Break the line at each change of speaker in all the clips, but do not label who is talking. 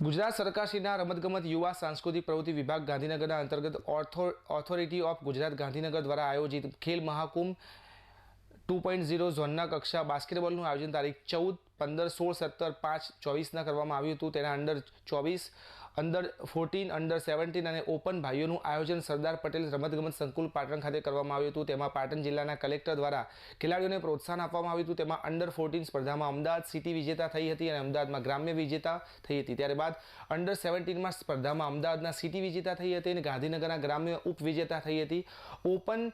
ગુજરાત સરકારશ્રીના રમતગમત યુવા સાંસ્કૃતિક પ્રવૃત્તિ વિભાગ ગાંધીનગરના અંતર્ગત ઓથો ઓથોરિટી ઓફ ગુજરાત ગાંધીનગર દ્વારા આયોજિત Khel Mahakumbh two point zero ઝોનના કક્ષા બાસ્કેટબોલનું આયોજન તારીખ ચૌદ, પંદર, સોળ, સત્તર, પાંચ, ચોવીસના કરવામાં આવ્યું હતું. તેના અંડર ચોવીસ, અંડર ફોર્ટીન, અંડર સેવન્ટીન અને ઓપન ભાઈઓનું આયોજન સરદાર પટેલ રમતગમત સંકુલ પાટણ ખાતે કરવામાં આવ્યું હતું. તેમાં પાટણ જિલ્લાના કલેક્ટર દ્વારા ખેલાડીઓને પ્રોત્સાહન આપવામાં આવ્યું હતું. તેમાં અંડર ફોર્ટીન સ્પર્ધામાં અમદાવાદ સિટી વિજેતા થઈ હતી અને અમદાવાદમાં ગ્રામ્ય વિજેતા થઈ હતી. ત્યારબાદ અંડર સેવન્ટીનમાં સ્પર્ધામાં અમદાવાદના સિટી વિજેતા થઈ હતી અને ગાંધીનગરના ગ્રામ્ય ઉપવિજેતા થઈ હતી. ઓપન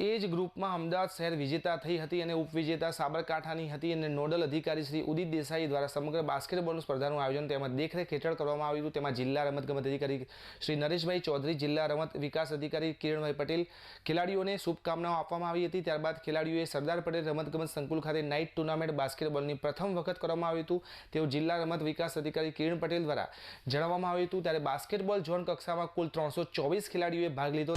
એ જ ગ્રુપમાં અમદાવાદ શહેર વિજેતા થઈ હતી અને ઉપવિજેતા સાબરકાંઠાની હતી અને નોડલ અધિકારી શ્રી ઉદિત દેસાઈ દ્વારા સમગ્ર બાસ્કેટબોલનું સ્પર્ધાનું આયોજન તેમાં દેખરેખ હેઠળ કરવામાં આવ્યું હતું. તેમાં જિલ્લા રમતગમત અધિકારી શ્રી નરેશભાઈ ચૌધરી, જિલ્લા રમત વિકાસ અધિકારી કિરણભાઈ પટેલ, ખેલાડીઓને શુભકામનાઓ આપવામાં આવી હતી. ત્યારબાદ ખેલાડીઓએ સરદાર પટેલ રમતગમત સંકુલ ખાતે નાઇટ ટુર્નામેન્ટ બાસ્કેટબોલની પ્રથમ વખત કરવામાં આવ્યું હતું. તેવું જિલ્લા રમત વિકાસ અધિકારી કિરણ પટેલ દ્વારા જણાવવામાં આવ્યું હતું. ત્યારે બાસ્કેટબોલ ઝોન કક્ષામાં કુલ ત્રણસો ખેલાડીઓએ ભાગ લીધો